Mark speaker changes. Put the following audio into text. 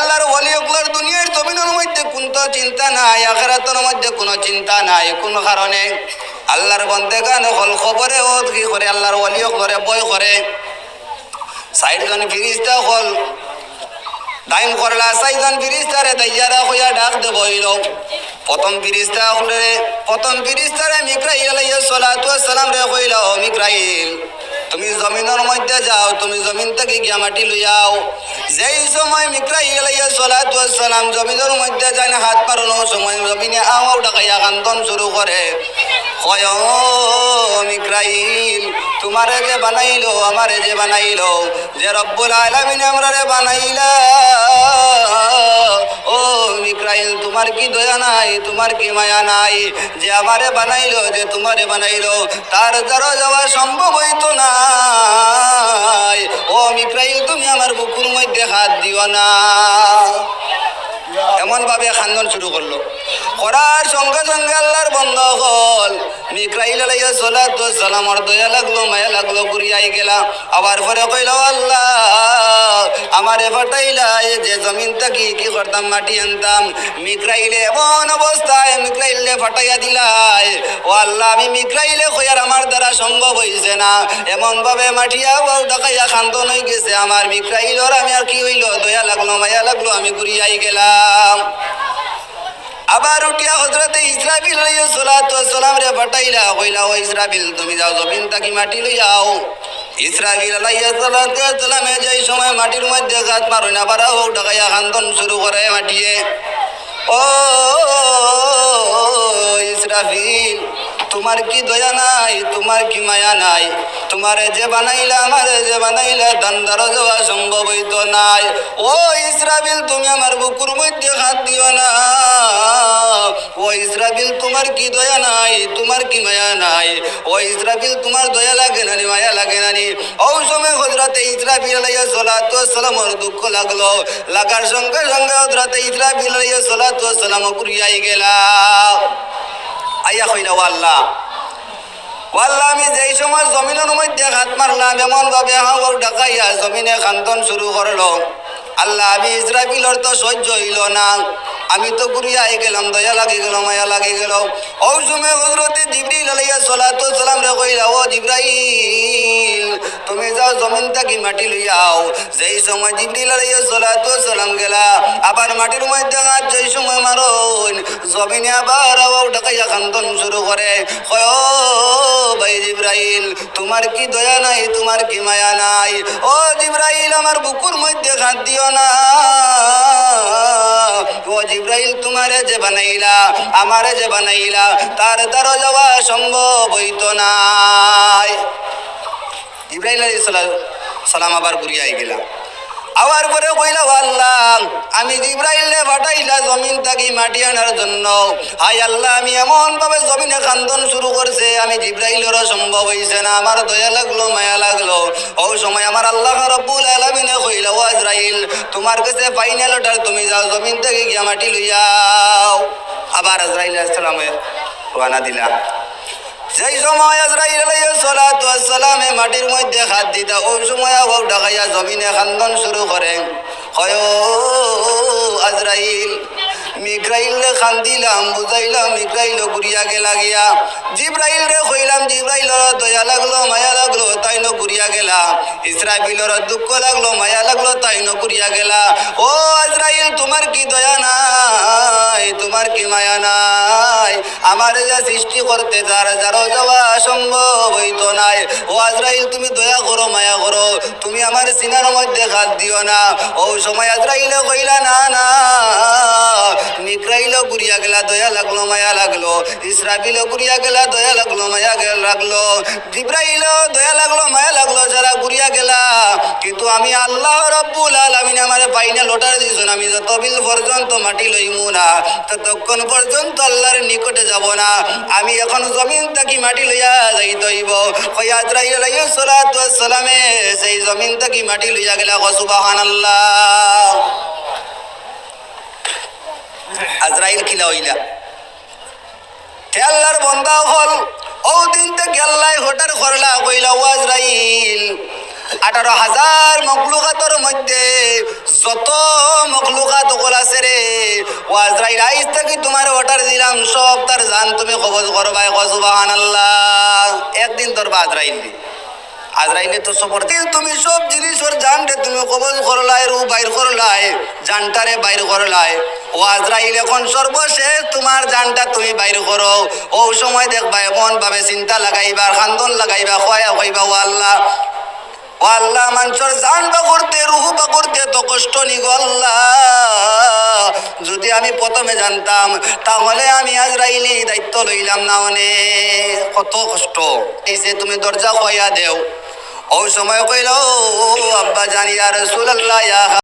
Speaker 1: আল্লাহর ওলি ওগুলার দুনিয়ার জমিনের মধ্যে কোনো চিন্তা নাই, আখেরাতের মধ্যে কোনো চিন্তা নাই। কোন কারণে? আল্লাহর বন্দে গান হল খবরে, ও কি করে? আল্লাহর ওলি ওগুলারে বই করে। সাইডজন ফিরিস্তা হল টাইম করলা। সাইজন ফিরিস্তারে দাইয়ারা হইয়া ডাক দে বইল। প্রথম ফিরিস্তা হলে প্রথম ফিরিস্তারে মিক্রাইল আলাইহিস সালাতু সালাম রে কইল ও মিক্রাইল। তুমি জমিনের মধ্যে যাও, তুমি জমিন থেকে গিয়া মাটি লইয়াও যেই সময় মিক্রাইল আলাইহিস সালাতু সালাম জমিনের মধ্যে যায় হাত পারনো সময় জমিনে আওয়াও ডাকাইয়া কান্দন শুরু করে। কয় মিক্রাইল, তোমারে যে বানাইলো, আমারে যে বানাইলো, যে রব্বুল আলামিন আমরারে বানাইলা। ও মিক্রাইল তোমার কি দয়া নাই? তোমার কি মায়া নাই? যে আমারে বানাইলো, যে তোমারে বানাইলো, তার দ্বারা যাওয়া সম্ভব হইতো না ও মিক্রাইল তুমি আমার বুকুর মধ্যে হাত দিও না। এমন ভাবে খান্দন শুরু করল। করার সঙ্গে সঙ্গে আল্লাহর বন্ধ হল। মিক্রাইল সালামর দয়া লাগল, মায়া লাগল, ঘুরিয়াই আবার আল্লাহ যে কি করতাম, মাটি আনতাম। মিক্রাইলে এমন অবস্থায় মিক্রাইলে ফাটাইয়া ও আল্লাহ, আমি মিক্রাইলে আমার দ্বারা সম্ভব হইছে না। এমন ভাবে মাটিয়া বউ ডাকাইয়া খান্দন হয়ে গেছে আমার। মিক্রাইলর আমি আর কি হইল? দয়া লাগল, মায়া লাগল, আমি ঘুরিয়াই গেলাম। আবার উঠিয়া হজরতে ইসরাবিল লইয়া সালাতু সালাম রে পাঠাইলা কইলা ও ইসরাবিল তুমি যাও জমিন তাকি মাটি লইয়া আও ইসরাবিল আলাইহিস সালাতু সালামে যেই সময় মাটির মধ্যে গাছ মারুন আবার ও ডাকাইয়া কান্দন শুরু করে মাটিয়ে ও ইসরাফিল তোমার কি দয়া নাই, তোমার কি মায়া নাই? তোমারে যে বানাইলা আমারে যে বানাইলা দান্দারও যাওয়া সম্ভব হইতো নাই। ও ইসরাবিল, তুমি আমার বুকুর মধ্যে হাত দিও না। ও ইসরাবিল, তোমার কি দয়া নাই, তোমার কি মায়া নাই? ও ইসরাবিল, তোমার দয়া লাগে নানি, মায়া লাগে নানি। ও সময় হজরতে ইসরাবিল আলাইহিস সালাতু সালামর দুঃখ লাগল। লাগার সঙ্গে সঙ্গে হজরতে ইসরাবিল আলাইহিস সালাতু সালাম কুরিয়াই গেলা। আইয়া হই না আল্লাহ ওয়াল্লাহ, আমি যেই সময় জমিনের মধ্যে হাত মারলাম এমন ভাবে আমার ডাকাইয়া জমিনে খান্তন শুরু করল। আল্লাহ, আমি ইসরাফিলর তো সহ্য হইল না। আমি তো ঘুরিয়া আই গেলাম, দয়া লাগি গেল, মায়া লাগি গেল। ও সময় হজরতে জিবরিল আলাইয়া সালাতু সালাম রে কইলা ও তুমি যাও জমিন থাকি মাটি লইয়াও যেই সময় জিবরিল আলাইয়া সালাতু সালাম গেলা, আবার মাটির মধ্যে হাত যেই সময় মারুন, জমিনে আবার আওয়াও ডাকাইয়া খান্তন শুরু করে। কয় ভাই জিব্রাইল, তোমার কি দয়া নাই, তোমার কি মায়া নাই? ও জিব্রাইল, আমার বুকুর মধ্যে হাত দিও না। ও জিব্রাইল, তোমারে যে বানাইলা, আমারে যে বানাইলা, তার দ্বারা যাওয়া সম্ভব হইতো নাই। ইব্রাহিম আলাইহিস সালাম আবার ঘুরিয়াই গেলাম। পরে কইলা, আল্লাহ, আমি জিব্রাইলে ফাটাইলা জমিন থাকি মাটি আনার জন্য। হাই আল্লাহ, আমি এমন ভাবে জমিনে খান্দন শুরু করছে, আমি জিব্রাইলেরও সম্ভব হইছে না, আমার দয়া লাগল, মায়া লাগল। ও সময় আমার আল্লাহ রব্বুল আলামিনে কইলা, ও ইসরাইল, তোমার কাছে ফাইনাল অর্ডার তুমি যাও জমিন থেকে গিয়া মাটি লইয়াও আবার ইসরাইল আসসালামে রওনা দিলা। যেই সময় আজরাইল সালামে মাটির মধ্যে হাত দিতা, ওই সময় আবহাওয়া ডাকাইয়া জমিনে খান্দন শুরু করে। হয় আজরাইল রে খান্দিলাম বুঝাইলাম মিক্রাইল ঘুরিয়া গেলা গিয়া। জিব্রাইল রে কইলাম জিব্রাইল দয়া লাগল, মায়া লাগল তাই ন ঘুরিয়া গেলা। ইসরাফিলর দুঃখ লাগল, মায়া লাগল তাই ন ঘুরিয়া গেলা। ও আজরাইল, তোমার কি দয়া নাই? তোমার কি মায়া নাই? আমার যা সৃষ্টি করতে, যার যারও যাওয়া সম্ভব হইতো নাই। ও আজরাইল, তুমি দয়া করো, মায়া করো। তুমি আমার সিনার মধ্যে হাত দিও না। ও সময় আজরাইলে কইলা, না না। মিক্রাইল ঘুরিয়া গেলা, দয়া লাগল, মায়া লাগল। ইসরাফিল ঘুরিয়া গেলা, দয়া লাগল, মায়া গেল লাগল। জিব্রাইল, দয়া লাগল, মায়া লাগল, যারা ঘুরিয়া গেলা। কিন্তু আমি আল্লাহ রব্বুল আলামিন আমার ফাইনাল অর্ডার দিয়েছেন। আমি যতবিল পর্যন্ত মাটি লইমু না, ততক্ষণ পর্যন্ত আল্লাহর নিকটে যাব না। আমি এখন জমিন থাকি মাটি লইয়া যাইতে হইব। কইয়া আজরাইল আলাইহিস সালাতু ওয়াস সালামে সেই জমিন থাকি মাটি লইয়া গেলা সুবহানাল্লাহ। আজরাইল কিলা হইলা। তে আল্লাহর বন্দা হল, ও দিন থেকে আল্লাহ হঠাৎ করলা, কইলা, ও আজরাইল, আঠারো হাজার মখলুকাতর মধ্যে যত মখলুকাত ও আজরাইল আইস থেকে তোমার অর্ডার দিলাম, সব তার জান তুমি কবজ করবাই কসুবাহান আল্লাহ একদিন তোর বা আজরাইল দি। আজরাইলে তো দিল তুমি সব জিনিসের জানতে তুমি কবজ করলাই রু বাইর করলাই, জানটারে বাইর করলাই। ও আজরাইল, এখন সর্বশেষ তোমার জানটা তুমি বাইর করো। ও সময় দেখবা এমন ভাবে চিন্তা লাগাইবা, খান্দন লাগাইবা, খয়া কইবা ও আল্লাহ। ও আল্লাহ, মানুষের জান বা করতে, রুহু বা করতে তো কষ্ট নি যদি আমি প্রথমে জানতাম, তাহলে আমি আজরাইলি দায়িত্ব লইলাম না অনেক কত কষ্ট। এই যে তুমি দরজা খয়া দেও। ওই সময় কইল আব্বা জানি আর রসুল্লাহ